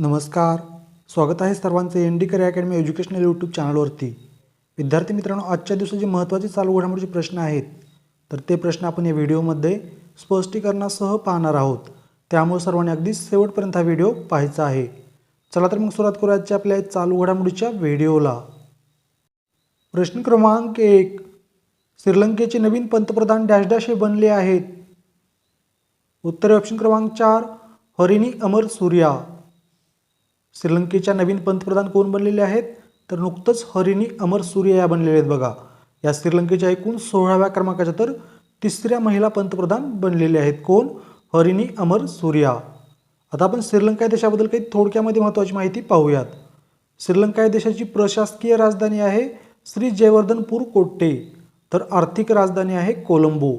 नमस्कार. स्वागत आहे सर्वांचे N D Kare academy educational YouTube चॅनलवरती. विद्यार्थी मित्रांनो आजच्या दिवसाचे महत्त्वाचे चालू घडामोडीचे प्रश्न आहेत. तर ते प्रश्न आपण या व्हिडिओमध्ये स्पष्टीकरणासह पाहणार आहोत. त्यामुळे सर्वांनी अगदी शेवटपर्यंत हा व्हिडिओ पाहायचा आहे. चला तर मग सुरुवात करू आजच्या आपल्या चालू घडामोडीच्या व्हिडिओला. प्रश्न क्रमांक एक. श्रीलंकेचे नवीन पंतप्रधान डॅश डॅश हे बनले आहेत. उत्तर ऑप्शन क्रमांक चार. हरिणी अमर सूर्या. श्रीलंकेच्या नवीन पंतप्रधान कोण बनलेले आहेत? तर नुकतंच हरिणी अमर सूर्या या बनलेले आहेत बघा. या श्रीलंकेच्या एकूण सोळाव्या क्रमांकाच्या तर तिसऱ्या महिला पंतप्रधान बनलेले आहेत कोण? हरिणी अमर सूर्या. आता आपण श्रीलंका या देशाबद्दल काही थोडक्यामध्ये महत्त्वाची माहिती पाहूयात. श्रीलंका या देशाची प्रशासकीय राजधानी आहे श्री जयवर्धनपूर कोट्टे. तर आर्थिक राजधानी आहे कोलंबो.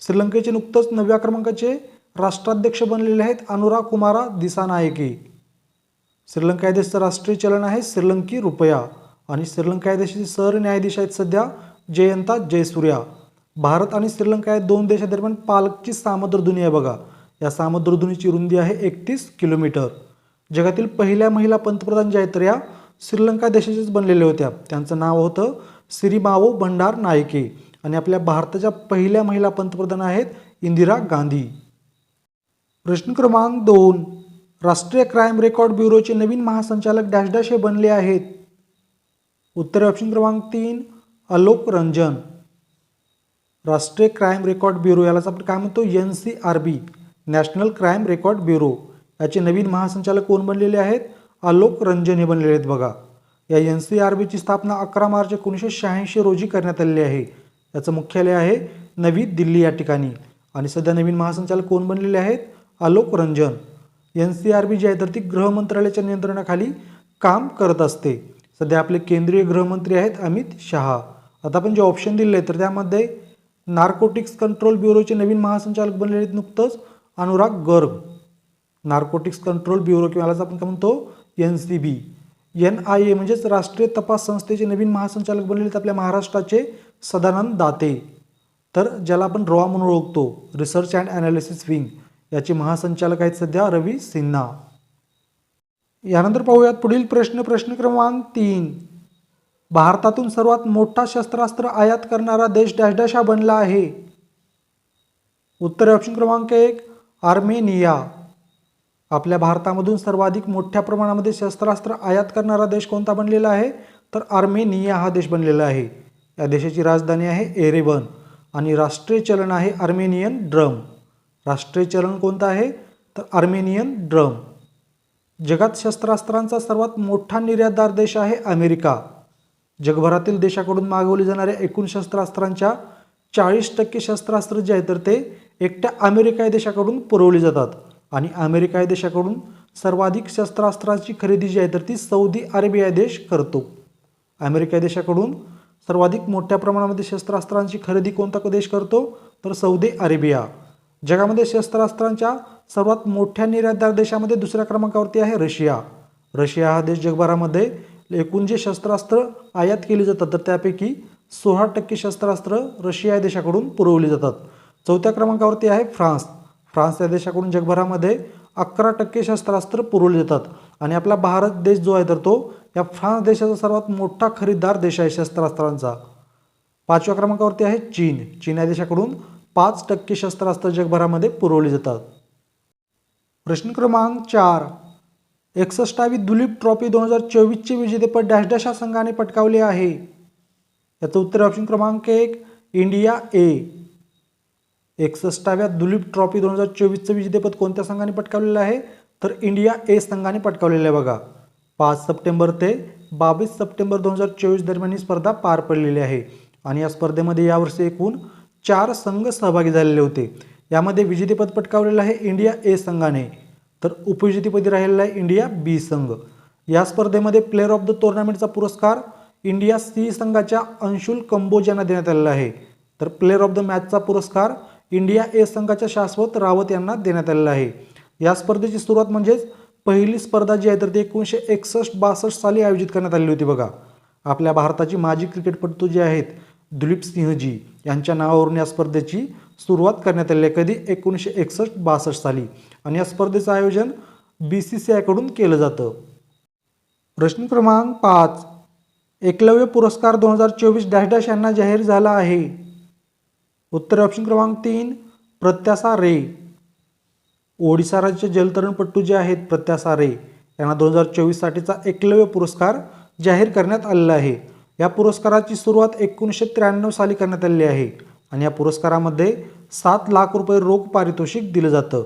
श्रीलंकेचे नुकतंच नवव्या क्रमांकाचे राष्ट्राध्यक्ष बनलेले आहेत अनुरा कुमारा दिसानायके. श्रीलंका या देशाचं राष्ट्रीय चलन आहे श्रीलंकी रुपया. आणि श्रीलंका या देशाचे सरन्यायाधीश आहेत सध्या जयंता जयसूर्या. भारत आणि श्रीलंका या दोन देशादरम्यान पालकची सामुद्रधुनी आहे बघा. या सामुद्रधुनीची रुंदी आहे एकतीस किलोमीटर. जगातील पहिल्या महिला पंतप्रधान ज्या आहेत तर या श्रीलंका देशाच्याच बनलेल्या होत्या. त्यांचं नाव होतं सिरिमावो भंडार नायके आणि आपल्या भारताच्या पहिल्या महिला पंतप्रधान आहेत इंदिरा गांधी. प्रश्न क्रमांक दोन. राष्ट्रीय क्राईम रेकॉर्ड ब्युरोचे नवीन महासंचालक डॅश डॅश हे बनले आहेत. उत्तर ऑप्शन क्रमांक तीन अलोक रंजन. राष्ट्रीय क्राईम रेकॉर्ड ब्युरो यालाच आपण काय म्हणतो? N C R B national crime record bureau. याचे नवीन महासंचालक कोण बनलेले आहेत? आलोक रंजन हे बनलेले आहेत बघा. या एन सी आर बीची स्थापना अकरा मार्च एकोणीसशे शहाऐंशी रोजी करण्यात आलेली आहे. याचं मुख्यालय आहे नवी दिल्ली या ठिकाणी. आणि सध्या नवीन महासंचालक कोण बनलेले आहेत? Alok Ranjan. N C R B जी आहे तर ती गृह मंत्रालयाच्या नियंत्रणाखाली काम करत असते. सध्या आपले केंद्रीय गृहमंत्री आहेत अमित शहा. आता आपण जे ऑप्शन दिले आहे तर त्यामध्ये नार्कोटिक्स कंट्रोल ब्युरोचे नवीन महासंचालक बनलेले आहेत नुकतंच Anurag Garg. Narcotics control bureau किंवा यालाच आपण काय म्हणतो? N C B. N I A म्हणजेच राष्ट्रीय तपास संस्थेचे नवीन महासंचालक बनलेले आहेत आपल्या महाराष्ट्राचे सदानंद दाते. तर ज्याला आपण रॉ म्हणून ओळखतो रिसर्च अँड ॲनालिसिस विंग याचे महासंचालक आहेत सध्या रवी सिन्हा. यानंतर पाहूयात पुढील प्रश्न प्रश्न क्रमांक तीन. भारतातून सर्वात मोठा शस्त्रास्त्र आयात करणारा देश डॅश डॅश हा बनला आहे. उत्तर ऑप्शन क्रमांक एक आर्मेनिया. आपल्या भारतामधून सर्वाधिक मोठ्या प्रमाणामध्ये शस्त्रास्त्र आयात करणारा देश कोणता बनलेला आहे? तर आर्मेनिया हा देश बनलेला आहे. या देशाची राजधानी आहे एरेबन आणि राष्ट्रीय चलन आहे आर्मेनियन ड्रम. राष्ट्रीय चलन कोणतं आहे? तर आर्मेनियन ड्रम. जगात शस्त्रास्त्रांचा सर्वात मोठा निर्यातदार देश आहे अमेरिका. जगभरातील देशाकडून मागवली जाणाऱ्या एकूण शस्त्रास्त्रांच्या चाळीस टक्के शस्त्रास्त्र जे आहे तर ते एकट्या अमेरिका या देशाकडून पुरवली जातात. आणि अमेरिका या देशाकडून सर्वाधिक शस्त्रास्त्रांची खरेदी जी आहे तर ती सौदी अरेबिया देश करतो. अमेरिका देशाकडून सर्वाधिक मोठ्या प्रमाणामध्ये शस्त्रास्त्रांची खरेदी कोणता देश करतो? तर सौदी अरेबिया. जगामध्ये शस्त्रास्त्रांच्या सर्वात मोठ्या निर्यातदार देशामध्ये दुसऱ्या क्रमांकावरती आहे रशिया. रशिया हा देश जगभरामध्ये एकूण जे शस्त्रास्त्र आयात केली जातात तर त्यापैकी सोळा टक्के शस्त्रास्त्र रशिया या देशाकडून पुरवली जातात. चौथ्या क्रमांकावरती आहे फ्रान्स. फ्रान्स या देशाकडून जगभरामध्ये अकरा टक्के शस्त्रास्त्र पुरवले जातात. आणि आपला भारत देश जो आहे तर तो या फ्रान्स देशाचा सर्वात मोठा खरीददार देश आहे शस्त्रास्त्रांचा. पाचव्या क्रमांकावरती आहे चीन. चीन या देशाकडून पाच टक्के शस्त्रास्त्र जगभरामध्ये पुरवली जातात. प्रश्न क्रमांक चार. एकसष्टावी दुलीप ट्रॉफी दोन हजार चोवीसचे विजेतेपद डॅश डॅश या संघाने पटकावले आहे. याचं उत्तर ऑप्शन क्रमांक एक इंडिया ए. एकसष्टाव्या दुलीप ट्रॉफी दोन हजार चोवीसचं विजेतेपद कोणत्या संघाने पटकावलेलं आहे? तर इंडिया ए संघाने पटकावलेलं आहे बघा. पाच सप्टेंबर ते बावीस सप्टेंबर दोन हजार चोवीस दरम्यान ही स्पर्धा पार पडलेली आहे. आणि या स्पर्धेमध्ये यावर्षी एकूण चार संघ सहभागी झालेले होते. यामध्ये विजेतेपद पटकावलेलं आहे इंडिया ए संघाने. तर उपविजेतेपदी राहिलेला आहे इंडिया बी संघ. या स्पर्धेमध्ये प्लेअर ऑफ द टुर्नामेंटचा पुरस्कार इंडिया सी संघाच्या अंशुल कंबोज यांना देण्यात आलेला आहे. तर प्लेअर ऑफ द मॅचचा पुरस्कार इंडिया ए संघाच्या शाश्वत रावत यांना देण्यात आलेला आहे. या स्पर्धेची सुरुवात म्हणजेच पहिली स्पर्धा जी आहे तर ती एकोणीसशे एकसष्ट बासष्ट साली आयोजित करण्यात आलेली होती बघा. आपल्या भारताची माजी क्रिकेटपटू जे आहेत दिलीप सिंहजी यांच्या नावावरून या स्पर्धेची सुरुवात करण्यात आली आहे. कधी? एकोणीसशे एकसष्ट बासष्ट साली. आणि या स्पर्धेचं आयोजन बी सी सी आयकडून केलं जातं. प्रश्न क्रमांक पाच. एकलव्य पुरस्कार दोन हजार चोवीस डॅश डॅश यांना जाहीर झाला आहे. उत्तर ऑप्शन क्रमांक तीन प्रत्यासा रे. ओडिसा राज्य जलतरणपट्टू जे आहेत प्रत्यासा रे यांना दोन हजार चोवीससाठीचा एकलव्य पुरस्कार जाहीर करण्यात आलेला आहे. या पुरस्काराची सुरुवात एकोणीसशे त्र्याण्णव साली करण्यात आलेली आहे आणि या पुरस्कारामध्ये सात लाख रुपये रोख पारितोषिक दिलं जातं.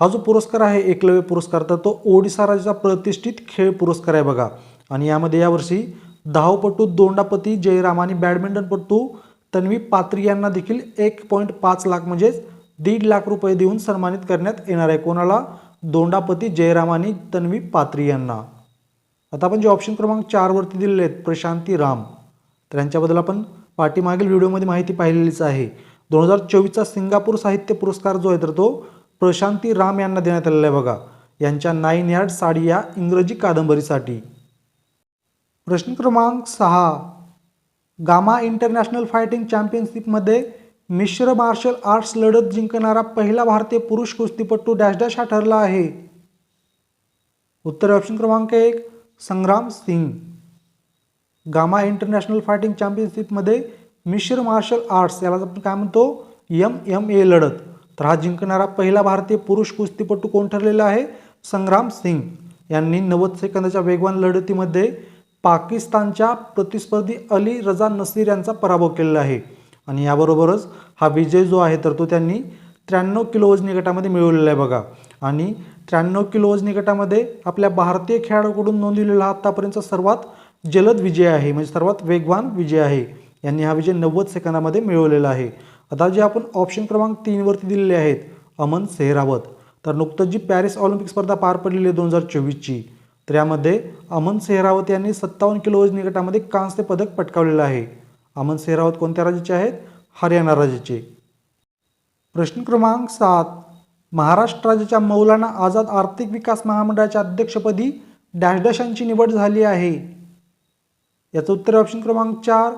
हा जो पुरस्कार आहे एकलव्य पुरस्कार तर तो ओडिसा राज्याचा प्रतिष्ठित खेळ पुरस्कार आहे बघा. आणि यामध्ये यावर्षी धावपटू दोंडापती जयराम आणि बॅडमिंटनपटू तन्वी पात्री यांना देखील एक पॉईंट पाच लाख म्हणजेच दीड लाख रुपये देऊन सन्मानित करण्यात येणार आहे. कोणाला? दोंडापती जयराम आणि तन्वी पात्री यांना. आता आपण जे ऑप्शन क्रमांक चारवरती दिलेले आहेत प्रशांती राम तर यांच्याबद्दल आपण पाठीमागील व्हिडिओमध्ये माहिती पाहिलेलीच आहे. दोन हजार चोवीसचा सिंगापूर साहित्य पुरस्कार जो आहे तर तो प्रशांती राम यांना देण्यात आलेला आहे बघा. यांच्या नाईन यार्ड साडी या इंग्रजी कादंबरीसाठी. प्रश्न क्रमांक सहा. गामा इंटरनॅशनल फायटिंग चॅम्पियनशिपमध्ये मिश्र मार्शल आर्ट्स लढत जिंकणारा पहिला भारतीय पुरुष कुस्तीपटू डॅश डॅश हा ठरला आहे. उत्तर ऑप्शन क्रमांक एक Sangram Singh. Gama international fighting चॅम्पियनशिपमध्ये मिश्र मार्शल आर्ट्स याला आपण काय म्हणतो? एम एम ए लढत. तर हा जिंकणारा पहिला भारतीय पुरुष कुस्तीपटू कोण ठरलेला आहे? संग्राम सिंग. यांनी नव्वद सेकंदाच्या वेगवान लढतीमध्ये पाकिस्तानच्या प्रतिस्पर्धी अली रजा नसीर यांचा पराभव केलेला आहे. आणि याबरोबरच हा विजय जो आहे तर तो त्यांनी त्र्याण्णव किलो वजनी गटामध्ये मिळवलेला आहे बघा. आणि त्र्याण्णव किलो वजनी गटामध्ये आपल्या भारतीय खेळाडूकडून नोंदवलेला आत्तापर्यंतचा सर्वात जलद विजय आहे म्हणजे सर्वात वेगवान विजय आहे. यांनी हा विजय नव्वद सेकंदामध्ये मिळवलेला आहे. आता जे आपण ऑप्शन क्रमांक तीनवरती दिलेले आहेत अमन सेहरावत. तर नुकतंच जी पॅरिस ऑलिम्पिक स्पर्धा पार पडलेली आहे दोन हजार चोवीसची तर यामध्ये अमन सेहरावत यांनी सत्तावन्न किलो वजनी गटामध्ये कांस्य पदक पटकावलेलं आहे. अमन सेहरावत कोणत्या राज्याचे आहेत? हरियाणा राज्याचे. प्रश्न क्रमांक सात महाराष्ट्र राज्याच्या मौलाना आझाद आर्थिक विकास महामंडळाच्या अध्यक्षपदी डॅश निवड झाली आहे. याचं उत्तर ऑप्शन क्रमांक चार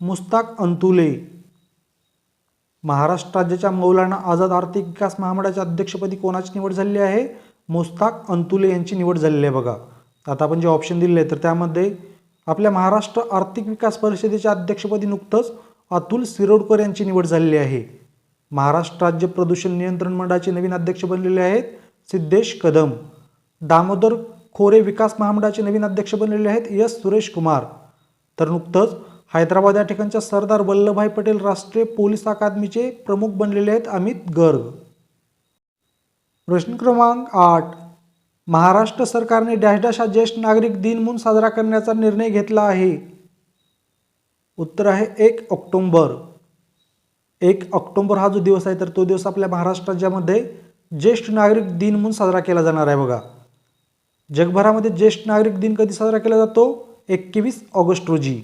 मुस्ताक अंतुले. महाराष्ट्र राज्याच्या मौलाना आझाद आर्थिक विकास महामंडळाच्या अध्यक्षपदी कोणाची निवड झालेली आहे? मुस्ताक अंतुले यांची निवड झालेली आहे बघा. आता आपण जे ऑप्शन दिले आहे तर त्यामध्ये आपल्या महाराष्ट्र आर्थिक विकास परिषदेच्या अध्यक्षपदी नुकतंच अतुल सिरोडकर यांची निवड झालेली आहे. महाराष्ट्र राज्य प्रदूषण नियंत्रण मंडळाचे नवीन अध्यक्ष बनलेले आहेत सिद्धेश कदम. दामोदर खोरे विकास महामंडळाचे नवीन अध्यक्ष बनलेले आहेत एस सुरेश कुमार. तर नुकतंच हैदराबाद या ठिकाणच्या सरदार वल्लभभाई पटेल राष्ट्रीय पोलीस अकादमीचे प्रमुख बनलेले आहेत अमित गर्ग. प्रश्न क्रमांक आठ. महाराष्ट्र सरकारने डॅश डॅश हा ज्येष्ठ नागरिक दिन म्हणून साजरा करण्याचा निर्णय घेतला आहे. उत्तर आहे एक ऑक्टोंबर. एक ऑक्टोंबर हा जो दिवस आहे तर तो दिवस आपल्या महाराष्ट्र राज्यामध्ये ज्येष्ठ नागरिक दिन म्हणून साजरा केला जाणार आहे बघा. जगभरामध्ये ज्येष्ठ नागरिक दिन कधी साजरा केला जातो? एकवीस ऑगस्ट रोजी.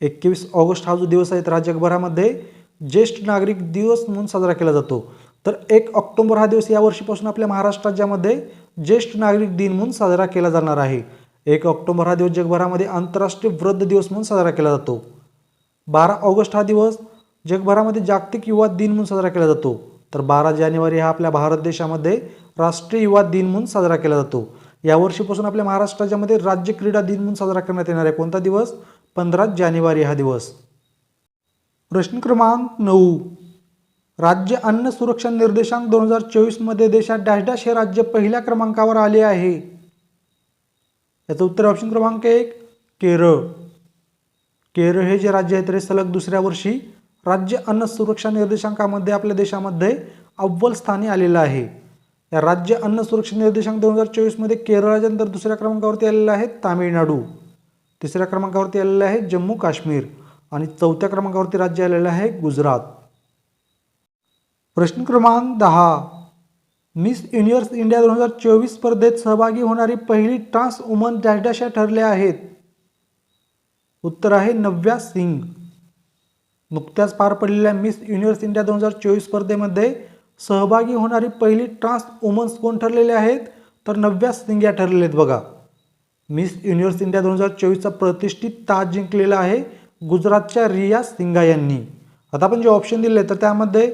एकवीस ऑगस्ट हा जो दिवस आहे तर हा जगभरामध्ये ज्येष्ठ नागरिक दिवस म्हणून साजरा केला जातो. तर एक ऑक्टोबर हा दिवस या वर्षीपासून आपल्या महाराष्ट्र राज्यामध्ये ज्येष्ठ नागरिक दिन म्हणून साजरा केला जाणार आहे. एक ऑक्टोबर हा दिवस जगभरामध्ये आंतरराष्ट्रीय वृद्ध दिवस म्हणून साजरा केला जातो. बारा ऑगस्ट हा दिवस जगभरामध्ये जागतिक युवा दिन म्हणून साजरा केला जातो. तर बारा जानेवारी हा आपल्या भारत देशामध्ये राष्ट्रीय युवा दिन म्हणून साजरा केला जातो. यावर्षीपासून आपल्या महाराष्ट्राच्यामध्ये राज्य क्रीडा दिन म्हणून साजरा करण्यात येणार आहे. कोणता दिवस? पंधरा जानेवारी हा दिवस. प्रश्न क्रमांक नऊ. राज्य अन्न सुरक्षा निर्देशांक दोन हजार चोवीसमध्ये देशात डॅश डॅश हे राज्य पहिल्या क्रमांकावर आले आहे. याचं उत्तर ऑप्शन क्रमांक एक केरळ. केरळ हे जे राज्य आहे ते सलग दुसऱ्या वर्षी राज्य अन्न सुरक्षा निर्देशांकामध्ये आपल्या देशामध्ये अव्वल स्थानी आलेलं आहे. या राज्य अन्न सुरक्षा निर्देशांक दोन हजार चोवीसमध्ये केरळाच्यानंतर दुसऱ्या क्रमांकावरती आलेलं आहे तामिळनाडू. तिसऱ्या क्रमांकावरती आलेलं आहे जम्मू काश्मीर आणि चौथ्या क्रमांकावरती राज्य आलेलं आहे गुजरात. प्रश्न क्रमांक दहा. मिस युनिव्हर्स इंडिया दोन हजार चोवीस स्पर्धेत सहभागी होणारी पहिली ट्रान्स वुमन डॅश डॅश या ठरल्या आहेत. उत्तर आहे नव्या सिंग. नुकत्याच पार पडलेल्या मिस युनिव्हर्स इंडिया दोन हजार चोवीस स्पर्धेमध्ये सहभागी होणारी पहिली ट्रान्स वुमन्स कोण ठरलेले आहेत? तर नव्या सिंग या ठरलेले आहेत बघा. मिस युनिव्हर्स इंडिया दोन हजार चोवीसचा प्रतिष्ठित ताज जिंकलेला आहे गुजरातच्या रिया सिंगा यांनी. आता आपण जे ऑप्शन दिले तर त्यामध्ये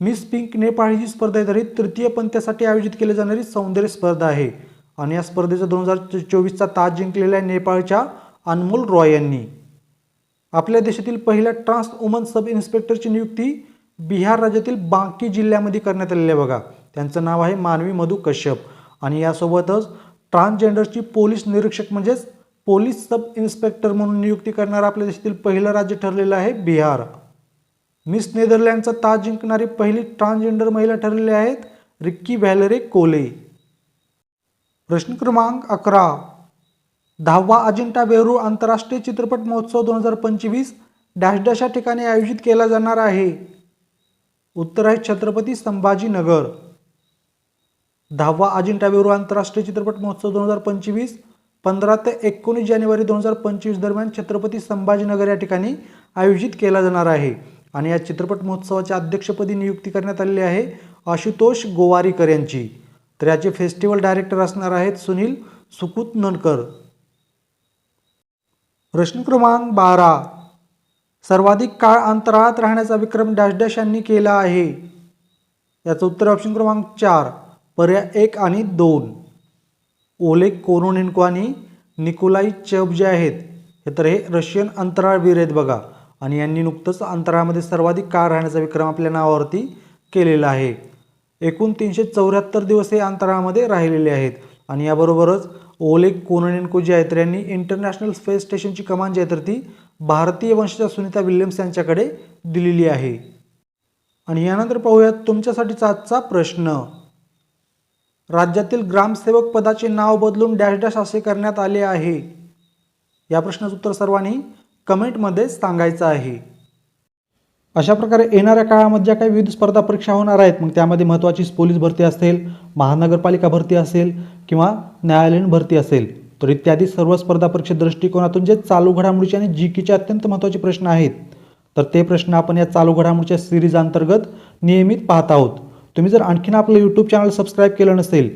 मिस पिंक नेपाळ ही स्पर्धा आहे तर ही तृतीय पंथ्यासाठी आयोजित केली जाणारी सौंदर्य स्पर्धा आहे. आणि या स्पर्धेचा दोन हजार चोवीसचा ताज जिंकलेला आहे नेपाळच्या अनमोल रॉय यांनी. आपल्या देशातील पहिल्या ट्रान्स वुमन सब इन्स्पेक्टरची नियुक्ती बिहार राज्यातील बांकी जिल्ह्यामध्ये करण्यात आलेली आहे बघा. त्यांचं नाव आहे मानवी मधु कश्यप. आणि यासोबतच ट्रान्सजेंडरची पोलीस निरीक्षक म्हणजेच पोलीस सब इन्स्पेक्टर म्हणून नियुक्ती करणारा आपल्या देशातील पहिलं राज्य ठरलेलं आहे बिहार. मिस नेदरलँडचा ताज जिंकणारी पहिली ट्रान्सजेंडर महिला ठरलेली आहेत रिक्की व्हॅलरे कोले. प्रश्न क्रमांक अकरा. दहावा अजिंठा वेरूळ आंतरराष्ट्रीय चित्रपट महोत्सव दोन हजार पंचवीस डॅश डॅश या ठिकाणी आयोजित केला जाणार आहे. उत्तर आहे छत्रपती संभाजीनगर. दहावा अजिंठा वेरूळ आंतरराष्ट्रीय चित्रपट महोत्सव दोन हजार पंचवीस पंधरा ते एकोणीस जानेवारी दोन हजार पंचवीस दरम्यान छत्रपती संभाजीनगर या ठिकाणी आयोजित केला जाणार आहे आणि या चित्रपट महोत्सवाच्या अध्यक्षपदी नियुक्ती करण्यात आलेली आहे आशुतोष गोवारीकर यांची. तर याचे फेस्टिवल डायरेक्टर असणार आहेत सुनील सुकुत ननकर प्रश्न क्रमांक बारा. सर्वाधिक काळ अंतराळात राहण्याचा विक्रम डॅश डॅश यांनी केला आहे. याचं उत्तर ऑप्शन क्रमांक चार पर्याय एक आणि दोन. ओलेग कोरोनिनको आणि निकोलाई चब जे आहेत हे तर हे रशियन अंतराळवीर आहेत बघा. आणि यांनी नुकतंच अंतराळामध्ये सर्वाधिक काळ राहण्याचा विक्रम आपल्या नावावरती केलेला आहे. एकूण तीनशे चौऱ्याहत्तर दिवस हे अंतराळामध्ये राहिलेले आहेत. आणि याबरोबरच ओलेग कोननेन्को जे आहेत तर यांनी इंटरनॅशनल स्पेस स्टेशनची कमान जी आहे तर ती भारतीय वंशाच्या सुनीता विल्यम्स यांच्याकडे दिलेली आहे. आणि यानंतर पाहूयात तुमच्यासाठीचा आजचा प्रश्न. राज्यातील ग्रामसेवक पदाचे नाव बदलून डॅश डॅश असे करण्यात आले आहे. या प्रश्नाचं उत्तर सर्वांनी कमेंटमध्ये सांगायचं आहे. अशा प्रकारे येणाऱ्या काळामध्ये ज्या काही विविध स्पर्धा परीक्षा होणार आहेत मग त्यामध्ये महत्त्वाची पोलीस भरती असेल महानगरपालिका भरती असेल किंवा न्यायालयीन भरती असेल तर इत्यादी सर्व स्पर्धा परीक्षा दृष्टिकोनातून जे चालू घडामोडीचे आणि जी कीचे अत्यंत महत्त्वाचे प्रश्न आहेत तर ते प्रश्न आपण या चालू घडामोडीच्या सिरीज अंतर्गत नियमित पाहत आहोत. तुम्ही जर आणखीन आपलं यूट्यूब चॅनल सबस्क्राईब केलं नसेल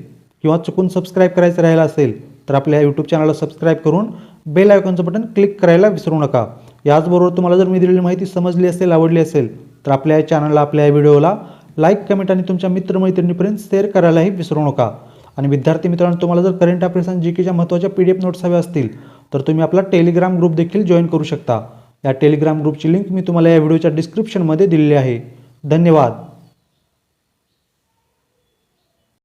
किंवा चुकून सबस्क्राईब करायचं राहिलं असेल तर आपल्या यूट्यूब चॅनलला सबस्क्राईब करून बेल आयकॉनचं बटन क्लिक करायला विसरू नका. याचबरोबर तुम्हाला जर मी दिलेली माहिती समजली असेल आवडली असेल तर आपल्या या चॅनलला आपल्या या व्हिडिओला लाईक कमेंट आणि तुमच्या मित्रमैत्रिणीपर्यंत शेअर करायलाही विसरू नका. आणि विद्यार्थी मित्रांनो तुम्हाला जर करंट अफेअर्स आणि जी केच्या महत्त्वाच्या पी डी एफ नोट्स हव्या असतील तर तुम्ही आपला टेलिग्राम ग्रुप देखील जॉईन करू शकता. या टेलिग्राम ग्रुपची लिंक मी तुम्हाला या व्हिडिओच्या डिस्क्रिप्शनमध्ये दिलेली आहे. धन्यवाद.